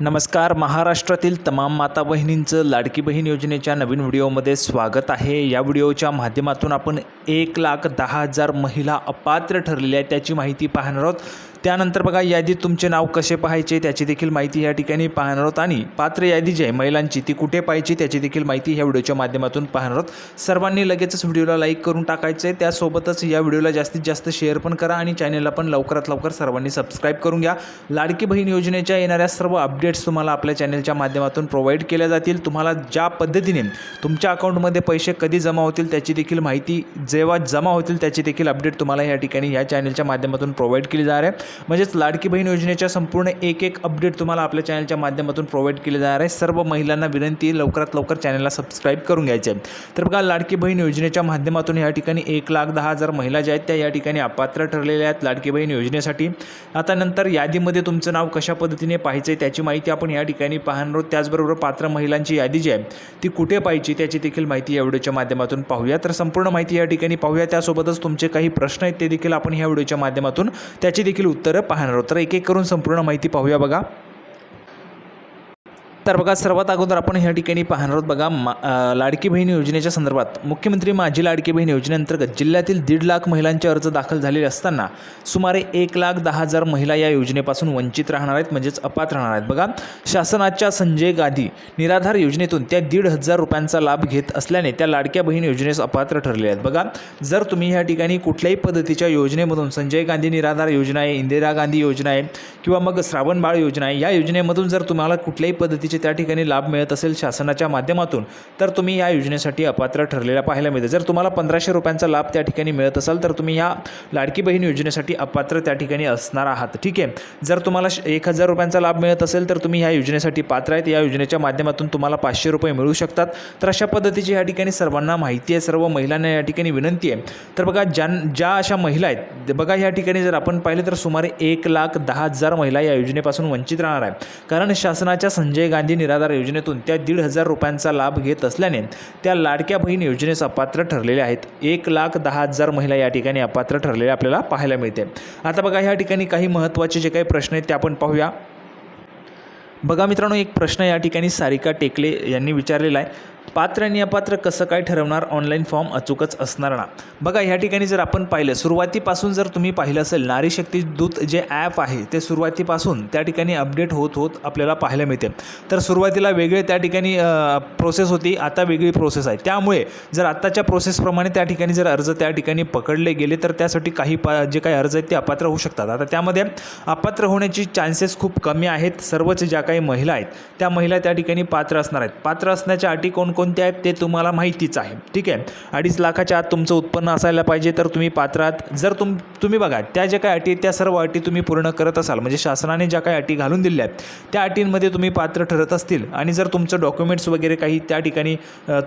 नमस्कार. महाराष्ट्रातील तमाम माता बहिणींचं लाडकी बहीण योजनेच्या नवीन व्हिडिओमध्ये स्वागत आहे. या व्हिडिओच्या माध्यमातून आपण एक लाख दहा हजार महिला अपात्र ठरलेल्या आहेत त्याची माहिती पाहणार आहोत. त्यानंतर बघा यादीत तुमचे नाव कसे पाहायचे त्याची देखील माहिती या ठिकाणी पाहणार आहोत. आणि पात्र यादी जी आहे महिलांची ती कुठे पाहायची त्याची देखील माहिती ह्या व्हिडिओच्या माध्यमातून पाहणार आहोत. सर्वांनी लगेचच व्हिडिओला लाईक करून टाकायचं आहे त्यासोबतच या व्हिडिओला जास्तीत जास्त शेअर पण करा आणि चॅनलला पण लवकरात लवकर सर्वांनी सबस्क्राईब करून घ्या. लाडकी बहीण योजनेच्या येणाऱ्या सर्व अपडेट अपडेट्स तुम्हाला आपल्या चॅनलच्या माध्यमातून प्रोव्हाइड केल्या जातील. तुम्हाला ज्या पद्धतीने तुमच्या अकाउंटमध्ये पैसे कधी जमा होतील त्याची देखील माहिती जेव्हा जमा होतील त्याची देखील अपडेट तुम्हाला या ठिकाणी या चॅनलच्या माध्यमातून प्रोव्हाइड केली जाणार आहे. म्हणजेच लाडकी बहीण योजनेच्या संपूर्ण एक एक अपडेट तुम्हाला आपल्या चॅनलच्या माध्यमातून प्रोव्हाइड केली जाणार आहे. सर्व महिलांना विनंती लवकरात लवकर चॅनलला सबस्क्राईब करून घ्यायचे आहे. तर बघा लाडकी बहीण योजनेच्या माध्यमातून या ठिकाणी एक लाख दहा हजार महिला ज्या आहेत त्या या ठिकाणी अपात्र ठरलेल्या आहेत लाडकी बहीण योजनेसाठी. आता नंतर यादीमध्ये तुमचं नाव कशा पद्धतीने पाहायचं आहे त्याची माहिती माहिती आपण या ठिकाणी पाहणार आहोत. त्याचबरोबर पात्र महिलांची यादी जी आहे ती कुठे पाहिजे त्याची देखील माहिती या व्हिडिओच्या माध्यमातून पाहूया. तर संपूर्ण माहिती या ठिकाणी पाहूया. त्यासोबतच तुमचे काही प्रश्न आहेत ते देखील आपण ह्या व्हिडिओच्या माध्यमातून त्याची देखील उत्तरं पाहणार आहोत. तर एक एक करून संपूर्ण माहिती पाहूया बघा. तर बघा सर्वात अगोदर आपण ह्या ठिकाणी पाहणार आहोत बघा मा लाडकी बहीण योजनेच्या संदर्भात. मुख्यमंत्री माझी लाडकी बहीण योजनेअंतर्गत जिल्ह्यातील दीड लाख महिलांचे अर्ज दाखल झालेले असताना सुमारे एक लाख दहा हजार महिला या योजनेपासून वंचित राहणार आहेत म्हणजेच अपात्र राहणार आहेत. बघा शासनाच्या संजय गांधी निराधार योजनेतून त्या दीड हजार रुपयांचा लाभ घेत असल्याने त्या लाडक्या बहीण योजनेस अपात्र ठरले आहेत. बघा जर तुम्ही ह्या ठिकाणी कुठल्याही पद्धतीच्या योजनेमधून संजय गांधी निराधार योजना आहे इंदिरा गांधी योजना आहे किंवा मग श्रावण बाळ योजना आहे या योजनेमधून जर तुम्हाला कुठल्याही पद्धतीचे त्या ठिकाणी लाभ मिळत असेल शासनाच्या माध्यमातून तर तुम्ही या योजनेसाठी अपात्र ठरलेला पाहायला मिळते. जर तुम्हाला पंधराशे रुपयांचा लाभ त्या ठिकाणी मिळत असाल तर तुम्ही या लाडकी बहीण योजनेसाठी अपात्र त्या ठिकाणी असणार आहात. ठीक आहे? जर तुम्हाला एक हजार रुपयांचा लाभ मिळत असेल तर तुम्ही ह्या योजनेसाठी पात्र आहेत. या योजनेच्या माध्यमातून तुम्हाला पाचशे रुपये मिळू शकतात. तर अशा पद्धतीची या ठिकाणी सर्वांना माहिती आहे. सर्व महिलांना या ठिकाणी विनंती आहे. तर बघा ज्या ज्या अशा महिला आहेत बघा या ठिकाणी जर आपण पाहिलं तर सुमारे एक लाख दहा हजार महिला या योजनेपासून वंचित राहणार आहे कारण शासनाच्या संजय गांधी निराधार योजनेतून त्या दीड हजार रुपयांचा लाभ घेत असल्याने त्या लाडक्या बहीण योजनेस अपात्र ठरलेल्या आहेत. एक लाख दहा हजार महिला या ठिकाणी अपात्र ठरलेल्या आपल्याला पाहायला मिळते. आता बघा ह्या ठिकाणी काही महत्त्वाचे जे काही प्रश्न आहेत ते आपण पाहूया. बघा मित्रांनो एक प्रश्न या ठिकाणी सारिका टेकले यांनी विचारलेला आहे. पात्र आणि अपात्र कसं काय ठरवणार? ऑनलाईन फॉर्म अचूकच असणार ना? बघा ह्या ठिकाणी जर आपण पाहिलं सुरुवातीपासून जर तुम्ही पाहिलं असेल नारी शक्ती दूत जे ॲप आहे ते सुरुवातीपासून त्या ठिकाणी अपडेट होत होत आपल्याला पाहायला मिळते. तर सुरुवातीला वेगळे त्या ठिकाणी प्रोसेस होती आता वेगळी प्रोसेस आहे. त्यामुळे जर आत्ताच्या प्रोसेसप्रमाणे त्या ठिकाणी जर अर्ज त्या ठिकाणी पकडले गेले तर त्यासाठी काही पा जे काही अर्ज आहेत ते अपात्र होऊ शकतात. आता त्यामध्ये अपात्र होण्याची चान्सेस खूप कमी आहेत. सर्वच ज्या काही महिला आहेत त्या महिला त्या ठिकाणी पात्र असणार आहेत. पात्र असण्याच्या अटी कोणकोण कोणते आहेत ते तुम्हाला माहितीच आहे. ठीक आहे? अडीच लाखाच्या आत तुमचं उत्पन्न असायला पाहिजे तर तुम्ही पात्रात जर तुम तुम्ही बघा त्या ज्या काही अटी आहेत त्या सर्व अटी तुम्ही पूर्ण करत असाल. म्हणजे शासनाने ज्या काही अटी घालून दिल्या आहेत त्या अटींमध्ये तुम्ही पात्र ठरत असतील. आणि जर तुमचं डॉक्युमेंट्स वगैरे काही त्या ठिकाणी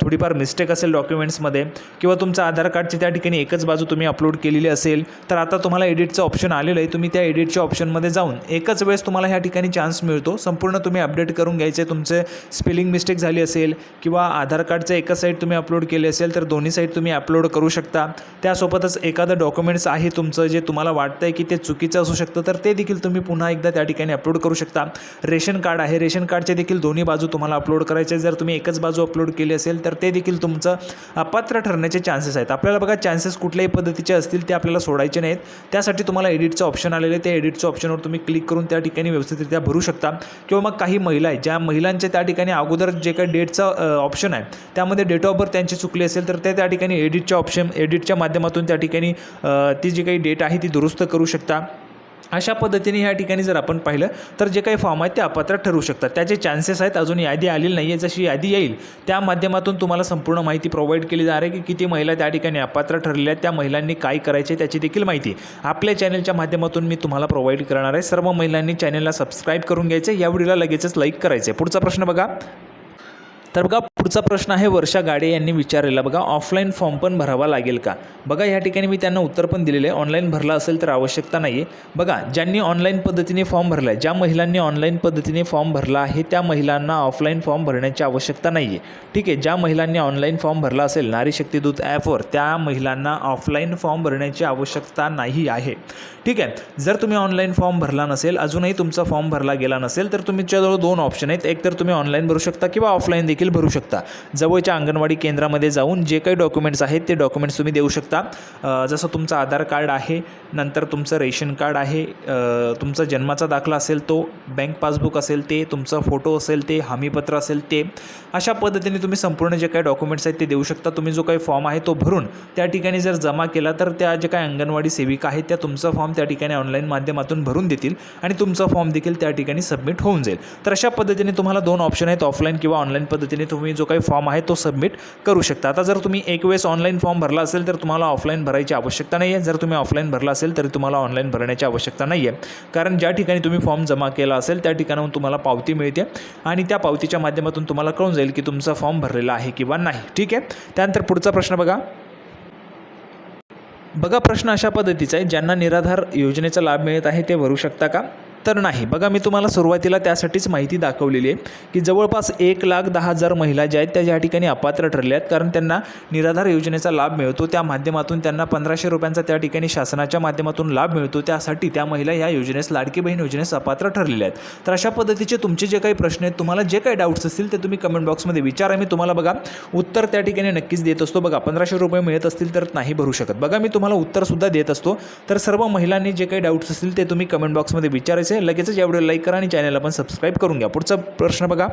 थोडीफार मिस्टेक असेल डॉक्युमेंट्समध्ये किंवा तुमचं आधार कार्डची त्या ठिकाणी एकच बाजू तुम्ही अपलोड केलेली असेल तर आता तुम्हाला एडिटचं ऑप्शन आलेलं आहे. तुम्ही त्या एडिटच्या ऑप्शनमध्ये जाऊन एकच वेळेस तुम्हाला ह्या ठिकाणी चान्स मिळतो. संपूर्ण तुम्ही अपडेट करून घ्यायचे तुमचे स्पेलिंग मिस्टेक झाली असेल किंवा आधार कार्डचं एका साईड तुम्ही अपलोड केले असेल तर दोन्ही साईड तुम्ही अपलोड करू शकता. त्यासोबतच एखादं डॉक्युमेंट्स आहे तुमचं जे तुम्हाला वाटतं आहे की ते चुकीचं असू शकतं तर ते देखील तुम्ही पुन्हा एकदा त्या ठिकाणी अपलोड करू शकता. रेशन कार्ड आहे रेशन कार्डचे देखील दोन्ही बाजू तुम्हाला अपलोड करायचे आहेत. जर तुम्ही एकच बाजू अपलोड केली असेल तर ते देखील तुमचं अपात्र ठरण्याचे चान्सेस आहेत. आपल्याला बघा चान्सेस कुठल्याही पद्धतीचे असतील ते आपल्याला सोडायचे नाहीत. त्यासाठी तुम्हाला एडिटचं ऑप्शन आलेलं आहे. त्या एडिटचं ऑप्शनवर तुम्ही क्लिक करून त्या ठिकाणी व्यवस्थितरित्या भरू शकता. किंवा मग काही महिला आहेत ज्या महिलांच्या त्या ठिकाणी अगोदर जे काही डेटचं ऑप्शन आहे. त्यामध्ये डेट ऑफ बर्थ त्यांची चुकली असेल तर ते त्या ठिकाणी एडिटच्या ऑप्शन एडिटच्या माध्यमातून त्या ठिकाणी ती जी काही डेट आहे ती दुरुस्त करू शकता. अशा पद्धतीने ह्या ठिकाणी जर आपण पाहिलं तर जे काही फॉर्म आहेत ते अपात्र ठरू शकतात. त्याचे चान्सेस आहेत अजून यादी आलेली नाही आहे जशी यादी येईल त्या माध्यमातून तुम्हाला संपूर्ण माहिती प्रोव्हाइड केली जाणार आहे की किती महिला त्या ठिकाणी अपात्र ठरलेल्या आहेत त्या महिलांनी काय करायचे त्याची देखील माहिती. आपल्या चॅनलच्या माध्यमातून मी तुम्हाला प्रोव्हाइड करणार आहे. सर्व महिलांनी चॅनलला सबस्क्राईब करून घ्यायचं या व्हिडिओला लगेचच लाईक करायचं आहे पुढचा प्रश्न बघा. तर बघा पुढचा प्रश्न आहे वर्षा गाडे यांनी विचारलेला. बघा ऑफलाईन फॉर्म पण भरावा लागेल का? बघा ह्या ठिकाणी मी त्यांना उत्तर पण दिलेलं आहे. ऑनलाईन भरला असेल तर आवश्यकता नाही आहे बघा ज्यांनी ऑनलाईन पद्धतीने फॉर्म भरला आहे ज्या महिलांनी ऑनलाईन पद्धतीने फॉर्म भरला आहे त्या महिलांना ऑफलाईन फॉर्म भरण्याची आवश्यकता नाही आहे ठीक आहे ज्या महिलांनी ऑनलाईन फॉर्म भरला असेल नारी शक्तीदूत ॲपवर त्या महिलांना ऑफलाईन फॉर्म भरण्याची आवश्यकता नाही आहे. ठीक आहे जर तुम्ही ऑनलाईन फॉर्म भरला नसेल अजूनही तुमचा फॉर्म भरला गेला नसेल तर तुमच्याजवळ दोन ऑप्शन आहेत. एक तर तुम्ही ऑनलाईन भरू शकता किंवा ऑफलाईन देखील देखील भरू शकता. जवळच्या अंगणवाडी केंद्रामध्ये जाऊन जे काही डॉक्युमेंट्स आहेत ते डॉक्युमेंट्स तुम्ही देऊ शकता. जसं तुमचं आधार कार्ड आहे नंतर तुमचं रेशन कार्ड आहे तुमचा जन्माचा दाखला असेल तो बँक पासबुक असेल ते तुमचा फोटो असेल ते हमीपत्र असेल ते अशा पद्धतीने तुम्ही संपूर्ण जे काही डॉक्युमेंट्स आहेत ते देऊ शकता. तुम्ही जो काही फॉर्म आहे तो भरून त्या ठिकाणी जर जमा केला तर त्या जे काही अंगणवाडी सेविका आहेत त्या तुमचा फॉर्म त्या ठिकाणी ऑनलाईन माध्यमातून भरून देतील आणि तुमचा फॉर्म देखील त्या ठिकाणी सबमिट होऊन जाईल. तर अशा पद्धतीने तुम्हाला दोन ऑप्शन आहेत ऑफलाईन किंवा ऑनलाईन पद्धती पद्धतीने तुम्ही जो काही फॉर्म आहे तो सबमिट करू शकता. आता जर तुम्ही एक वेळेस ऑनलाईन फॉर्म भरला असेल तर तुम्हाला ऑफलाईन भरायची आवश्यकता नाही आहे जर तुम्ही ऑफलाईन भरला असेल तरी तुम्हाला ऑनलाईन भरण्याची आवश्यकता नाही आहे कारण ज्या ठिकाणी तुम्ही फॉर्म जमा केला असेल त्या ठिकाणाहून तुम्हाला पावती मिळते आणि त्या पावतीच्या माध्यमातून तुम्हाला कळून जाईल की तुमचा फॉर्म भरलेला आहे किंवा नाही. ठीक आहे? त्यानंतर पुढचा प्रश्न बघा. बघा प्रश्न अशा पद्धतीचा आहे ज्यांना निराधार योजनेचा लाभ मिळत आहे ते भरू शकता का? तर नाही. बघा मी तुम्हाला सुरुवातीला त्यासाठीच माहिती दाखवलेली आहे की जवळपास एक लाख दहा हजार महिला ज्या आहेत त्या ज्या ठिकाणी अपात्र ठरल्या आहेत. कारण त्यांना निराधार योजनेचा लाभ मिळतो. त्या माध्यमातून त्यांना पंधराशे रुपयांचा त्या ठिकाणी शासनाच्या माध्यमातून लाभ मिळतो. त्यासाठी त्या महिला या योजनेस लाडकी बहीण योजनेस अपात्र ठरलेल्या आहेत. तर अशा पद्धतीचे तुमचे जे काही प्रश्न आहेत तुम्हाला जे काही डाऊट्स असतील ते तुम्ही कमेंट बॉक्समध्ये विचारा. मी तुम्हाला बघा उत्तर त्या ठिकाणी नक्कीच देत असतो. बघा पंधराशे रुपये मिळत असतील तर नाही भरू शकत. बघा मी तुम्हाला उत्तरसुद्धा देत असतो. तर सर्व महिलांनी जे काही डाऊट्स असतील ते तुम्ही कमेंट बॉक्समध्ये विचारायचे लगेचच या व्हिडिओ लाईक करा आणि चॅनलला पण सबस्क्राईब करून घ्या. पुढचा प्रश्न बघा.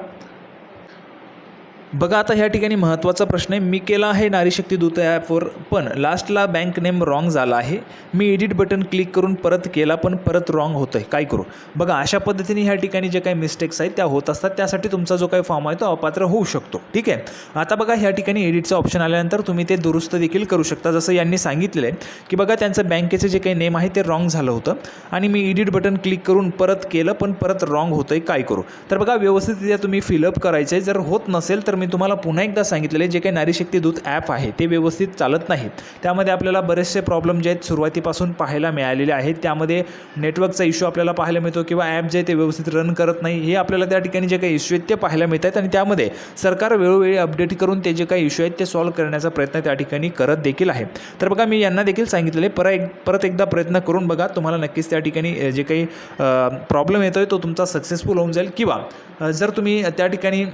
बघा आता ह्या ठिकाणी महत्त्वाचा प्रश्न आहे. मी केला आहे नारी शक्ती दूत ॲपवर पण लास्टला बँक नेम रॉंग झाला आहे. मी एडिट बटन क्लिक करून परत केला पण परत रॉंग होतं आहे काय करू? बघा अशा पद्धतीने ह्या ठिकाणी जे काही मिस्टेक्स आहेत त्या होत असतात. त्यासाठी तुमचा जो काही फॉर्म आहे तो अपात्र होऊ शकतो. ठीक आहे? आता बघा ह्या ठिकाणी एडिटचं ऑप्शन आल्यानंतर तुम्ही ते दुरुस्त देखील करू शकता. जसं यांनी सांगितलेलं आहे की बघा त्यांचं बँकेचं जे काही नेम आहे ते रॉंग झालं होतं. आणि मी एडिट बटन क्लिक करून परत केलं पण परत रॉंग होतं आहे काय करू? तर बघा व्यवस्थितरित्या तुम्ही फिलअप करायचं आहे जर होत नसेल तर मी तुम्हाला पुन्हा एकदा सांगितलेले जे काही नारीशक्ती दूत ॲप आहे ते व्यवस्थित चालत नाहीत. त्यामध्ये आपल्याला बरेचसे प्रॉब्लेम जे आहेत सुरुवातीपासून पाहायला मिळालेले आहेत. त्यामध्ये नेटवर्कचा इश्यू आपल्याला पाहायला मिळतो किंवा ॲप जे आहे ते व्यवस्थित रन करत नाही. हे आपल्याला त्या ठिकाणी जे काही इश्यू आहेत ते पाहायला मिळत आहेत आणि त्यामध्ये सरकार वेळोवेळी अपडेट करून ते जे काही इश्यू आहेत ते सॉल्व्ह करण्याचा प्रयत्न त्या ठिकाणी करत देखील आहे. तर बघा मी यांना देखील सांगितलेले. परत एक परत एकदा प्रयत्न करून बघा तुम्हाला नक्कीच त्या ठिकाणी जे काही प्रॉब्लेम येतो आहे तो तुमचा सक्सेसफुल होऊन जाईल. किंवा जर तुम्ही त्या ठिकाणी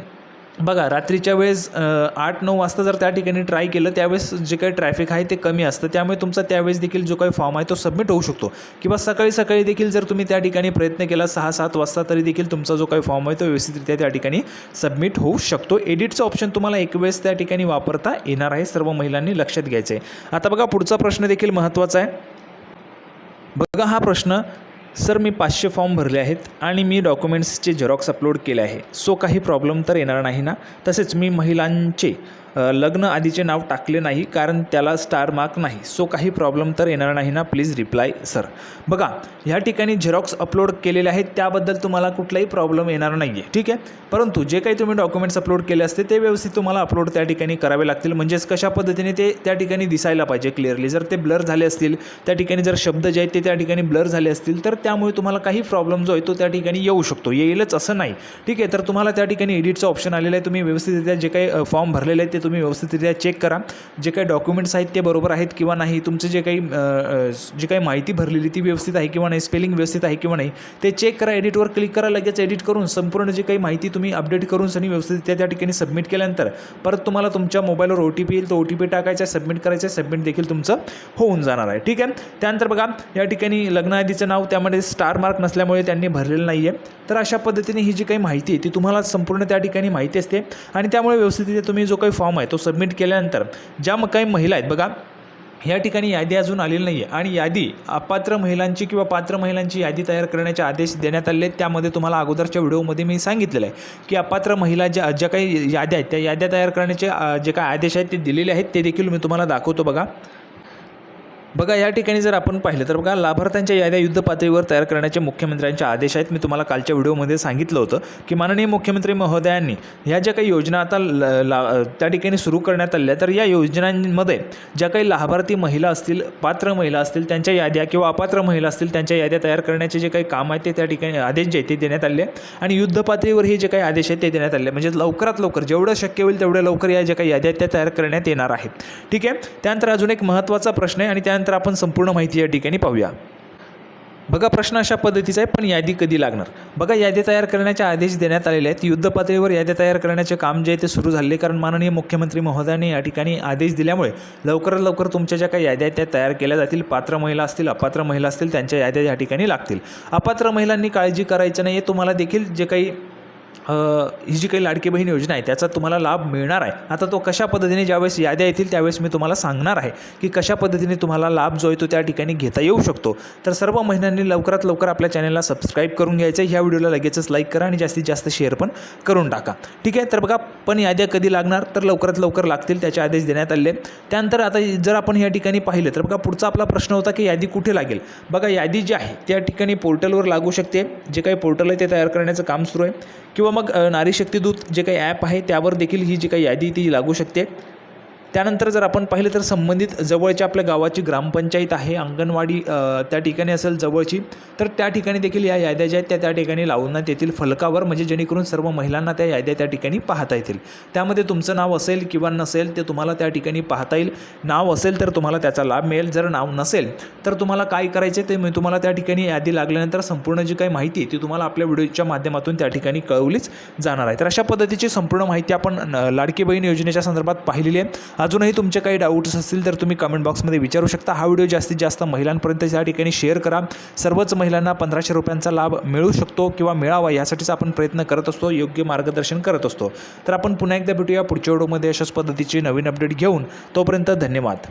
बघा रात्रीच्या वेळेस आठ नऊ वाजता जर त्या ठिकाणी ट्राय केलं त्यावेळेस जे काही ट्रॅफिक आहे ते कमी असतं. त्यामुळे तुमचा त्यावेळेस देखील जो काही फॉर्म आहे तो सबमिट होऊ शकतो. किंवा सकाळी सकाळी देखील जर तुम्ही त्या ठिकाणी प्रयत्न केला सहा सात वाजता तरी देखील तुमचा जो काही फॉर्म आहे तो व्यवस्थितरित्या त्या ठिकाणी सबमिट होऊ शकतो. एडिटचं ऑप्शन तुम्हाला एक वेळेस त्या ठिकाणी वापरता येणार आहे सर्व महिलांनी लक्षात घ्यायचं आहे आता बघा पुढचा प्रश्न देखील महत्त्वाचा आहे. बघा हा प्रश्न. सर मी पाचशे फॉर्म भरले आहेत आणि मी डॉक्युमेंट्सचे झेरॉक्स अपलोड केले आहे. सो काही प्रॉब्लेम तर येणार नाही ना? तसेच मी महिलांचे लग्न आधीचे नाव टाकले नाही कारण त्याला स्टार मार्क नाही. सो काही प्रॉब्लेम तर येणार नाही ना? प्लीज रिप्लाय सर बघा ह्या ठिकाणी झेरॉक्स अपलोड केलेले आहेत त्याबद्दल तुम्हाला कुठलाही प्रॉब्लेम येणार नाही आहे ठीक आहे? परंतु जे काही तुम्ही डॉक्युमेंट्स अपलोड केले असते ते व्यवस्थित तुम्हाला अपलोड त्या ठिकाणी करावे लागतील. म्हणजेच कशा पद्धतीने ते त्या ठिकाणी दिसायला पाहिजे क्लिअरली जर ते ब्लर झाले असतील त्या ठिकाणी जर शब्द जे आहेत ते त्या ठिकाणी ब्लर झाले असतील तर त्यामुळे तुम्हाला काही प्रॉब्लेम जो आहे तो त्या ठिकाणी येऊ शकतो. येईलच असं नाही. ठीक आहे? तर तुम्हाला त्या ठिकाणी एडिटचं ऑप्शन आलेलं आहे. तुम्ही व्यवस्थितरित्या जे काही फॉर्म भरलेले आहेत ते तुम्ही व्यवस्थितरित्या चेक करा. जे काही डॉक्युमेंट्स आहेत ते बरोबर आहेत किंवा नाही तुमचं जे काही जी काही माहिती भरलेली ती व्यवस्थित आहे किंवा नाही स्पेलिंग व्यवस्थित आहे किंवा नाही ते चेक करा एडिटवर क्लिक करा लगेच एडिट करून संपूर्ण जी काही माहिती तुम्ही अपडेट करून सनी व्यवस्थित त्या त्या ठिकाणी सबमिट केल्यानंतर परत तुम्हाला तुमच्या मोबाईलवर ओ टी पी येईल तो ओ टी पी टाकायचा सबमिट करायचं सबमिट देखील तुमचं होऊन जाणार आहे. ठीक आहे? त्यानंतर बघा या ठिकाणी लग्नाआधीचं नाव त्यामध्ये स्टार मार्क नसल्यामुळे त्यांनी भरलेलं नाही आहे तर अशा पद्धतीने ही जी काही माहिती आहे ती तुम्हाला संपूर्ण त्या ठिकाणी माहिती असते आणि त्यामुळे व्यवस्थित तुम्ही जो काही फॉर्म आहे तो सबमिट केल्यानंतर ज्या मग काही महिला आहेत बघा या ठिकाणी यादी अजून आलेली नाही आहे आणि यादी अपात्र महिलांची किंवा पात्र महिलांची यादी तयार करण्याचे आदेश देण्यात आले आहेत. त्यामध्ये तुम्हाला अगोदरच्या व्हिडिओमध्ये मी सांगितलेलं आहे की अपात्र महिला ज्या ज्या काही याद्या आहेत त्या याद्या तयार करण्याचे जे काही आदेश आहेत ते दिलेले आहेत ते देखील मी तुम्हाला दाखवतो बघा. बघा या ठिकाणी जर आपण पाहिलं तर बघा लाभार्थ्यांच्या याद्या युद्ध पातळीवर तयार करण्याचे मुख्यमंत्र्यांचे आदेश आहेत. मी तुम्हाला कालच्या व्हिडिओमध्ये सांगितलं होतं की माननीय मुख्यमंत्री महोदयांनी ह्या ज्या काही योजना आता ल ला त्या ठिकाणी सुरू करण्यात आल्या तर या योजनांमध्ये ज्या काही लाभार्थी महिला असतील पात्र महिला असतील त्यांच्या याद्या किंवा अपात्र महिला असतील त्यांच्या याद्या तयार करण्याचे जे काही काम आहे ते त्या ठिकाणी आदेश जे आहेत ते देण्यात आले. आणि युद्ध पातळीवर हे जे काही आदेश आहेत ते देण्यात आले. म्हणजे लवकरात लवकर जेवढं शक्य होईल तेवढ्या लवकर या ज्या काही याद्या आहेत त्या तयार करण्यात येणार आहेत. ठीक आहे? त्यानंतर अजून एक महत्त्वाचा प्रश्न आहे आणि त्यानंतर आपण संपूर्ण माहिती या ठिकाणी पाहूया. बघा प्रश्न अशा पद्धतीचा आहे पण यादी कधी लागणार? बघा यादी तयार करण्याचे आदेश देण्यात आलेले आहेत. युद्ध पातळीवर याद्या तयार करण्याचे काम जे आहे ते सुरू झाले कारण माननीय मुख्यमंत्री महोदयांनी या ठिकाणी आदेश दिल्यामुळे लवकरात लवकर तुमच्या ज्या काही याद्या आहेत त्या तयार केल्या जातील. पात्र महिला असतील अपात्र महिला असतील त्यांच्या याद्या या ठिकाणी लागतील. अपात्र महिलांनी काळजी करायची नाही आहे तुम्हाला देखील जे काही ही जी काही लाडकी बहीण योजना आहे त्याचा तुम्हाला लाभ मिळणार आहे. आता तो कशा पद्धतीने ज्यावेळेस याद्या येतील त्यावेळेस मी तुम्हाला सांगणार आहे की कशा पद्धतीने तुम्हाला लाभ जो आहे तो त्या ठिकाणी घेता येऊ शकतो. तर सर्व महिलांनी लवकरात लवकर आपल्या चॅनलला सबस्क्राईब करून घ्यायचं ह्या व्हिडिओला लगेचच लाईक करा आणि जास्तीत जास्त शेअर पण करून टाका. ठीक आहे तर बघा पण याद्या कधी लागणार? तर लवकरात लवकर लागतील त्याचे आदेश देण्यात आले त्यानंतर आता जर आपण या ठिकाणी पाहिलं तर बघा पुढचा आपला प्रश्न होता की यादी कुठे लागेल? बघा यादी जी आहे त्या ठिकाणी पोर्टलवर लागू शकते. जे काही पोर्टल आहे ते तयार करण्याचं काम सुरू आहे. किंवा मग नारी शक्ती दूत जे काही ॲप आहे त्यावर देखील ही जी काही यादी ती लागू शकते. त्यानंतर जर आपण पाहिलं तर संबंधित जवळच्या आपल्या गावाची ग्रामपंचायत आहे अंगणवाडी त्या ठिकाणी असेल जवळची तर त्या ठिकाणी देखील या याद्या ज्या आहेत त्या त्या ठिकाणी लावण्यात येतील फलकावर म्हणजे जेणेकरून सर्व महिलांना त्या याद्या त्या ठिकाणी पाहता येतील. त्यामध्ये तुमचं नाव असेल किंवा नसेल ते तुम्हाला त्या ठिकाणी पाहता येईल. नाव असेल तर तुम्हाला त्याचा लाभ मिळेल. जर नाव नसेल तर तुम्हाला काय करायचे ते मी तुम्हाला त्या ठिकाणी यादी लागल्यानंतर संपूर्ण जी काही माहिती आहे ती तुम्हाला आपल्या व्हिडिओच्या माध्यमातून त्या ठिकाणी कळवलीच जाणार आहे. तर अशा पद्धतीची संपूर्ण माहिती आपण लाडकी बहीण योजनेच्या संदर्भात पाहिलेली आहे. अजूनही तुमचे काही डाऊट्स असतील तर तुम्ही कमेंट बॉक्समध्ये विचारू शकता. हा व्हिडिओ जास्तीत जास्त महिलांपर्यंत या ठिकाणी शेअर करा. सर्वच महिलांना पंधराशे रुपयांचा लाभ मिळू शकतो किंवा मिळावा यासाठीच आपण प्रयत्न करत असतो योग्य मार्गदर्शन करत असतो. तर आपण पुन्हा एकदा भेटूया पुढच्या व्हिडिओमध्ये अशाच पद्धतीची नवीन अपडेट घेऊन. तोपर्यंत धन्यवाद.